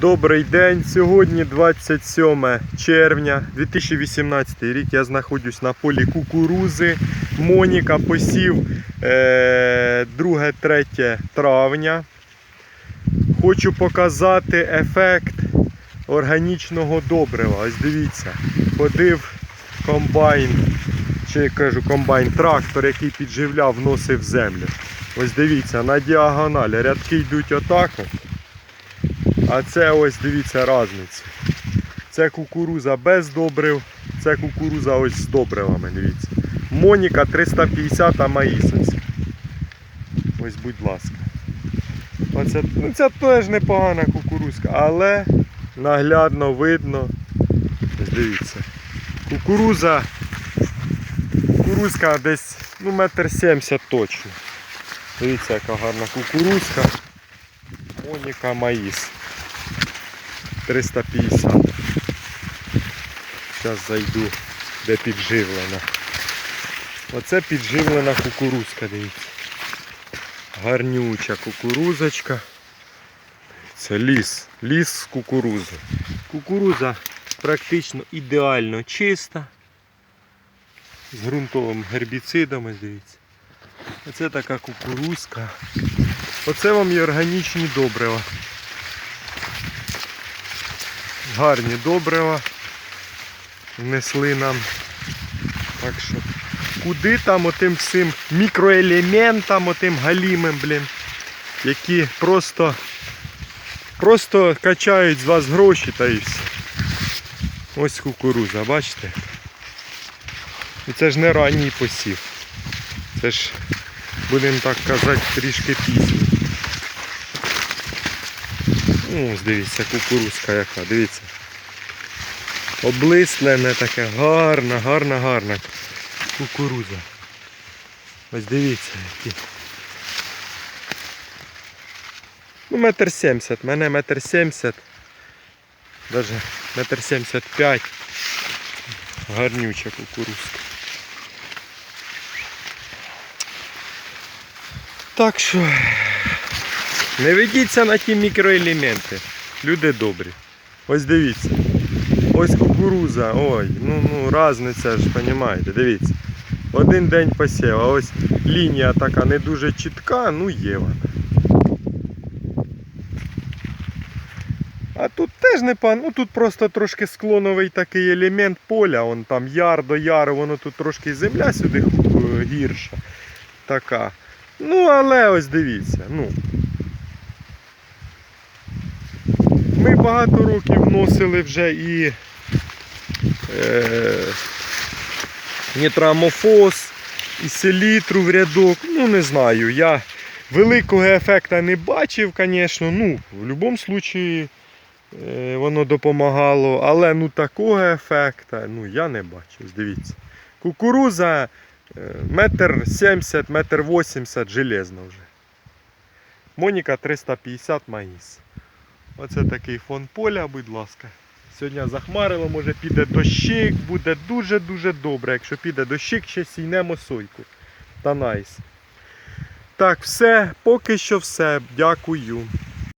Добрий день. Сьогодні 27 червня 2018 рік. Я знаходжусь на полі кукурузи. Моніка посів е, 2-3 травня. Хочу показати ефект органічного добрива. Ось дивіться, ходив комбайн, чи кажу комбайн, трактор, який підживляв, вносив землю. Ось дивіться, на діагоналі рядки йдуть отак. А це ось дивіться різниця. Це кукуруза без добрив, це кукуруза ось з добривами, дивіться. Моніка 350, а ось. Ось, будь ласка. Оце, ну це теж непогана кукурузка, але наглядно видно. Ось дивіться. Кукуруза. Кукурузка десь ну, метр сімдесят точно. Дивіться, яка гарна кукурузка. Моніка Маїс. 350. Зараз зайду, де підживлена. Оце підживлена кукурузка, дивіться. Гарнюча кукурузочка. Це ліс. Ліс з кукурузи. Кукуруза практично ідеально чиста. З ґрунтовим гербіцидом, дивіться. Оце така кукурузка. Оце вам і органічні добрива. Гарні добрива. Внесли нам. Так що, куди там отим всім мікроелементам, отим галімим, блін, які просто, просто качають з вас гроші та і все. Ось кукуруза, бачите? І це ж не ранній посів. Це ж, будемо так казати, трішки пізній. Ну, ось дивіться, кукурузка яка, дивіться. Облислене таке, гарна, гарна, гарна кукуруза. Ось дивіться які. Ну, метр сімдесят, мене метр сімдесят. Даже метр сімдесят п'ять. Гарнюча кукурузка. Так що не ведіться на ті мікроелементи. Люди добрі. Ось дивіться. Ось кукуруза. Ой, ну ну разниця ж, розумієте, дивіться. Один день посів, а ось лінія така не дуже чітка, ну є вона. А тут теж не пан, ну тут просто трошки склоновий такий елемент поля, он там яр до яру, воно тут трошки земля сюди е, гірша. Така. Ну, але ось дивіться, ну. Багато років вносили вже і е, нітрамофос, і селітру в рядок. Ну, не знаю. Я великого ефекту не бачив, звісно. Ну, в будь-якому випадку е, воно допомагало, але ну такого ефекту ну, я не бачив. Дивіться. Кукуруза е, метр сімдесят, метр вісімдесят железно вже. Моніка 350 маїс. Оце такий фон поля, будь ласка. Сьогодні захмарило, може піде дощик, буде дуже-дуже добре. Якщо піде дощик, ще сійнемо сойку. Та найс. Так, все, поки що все. Дякую.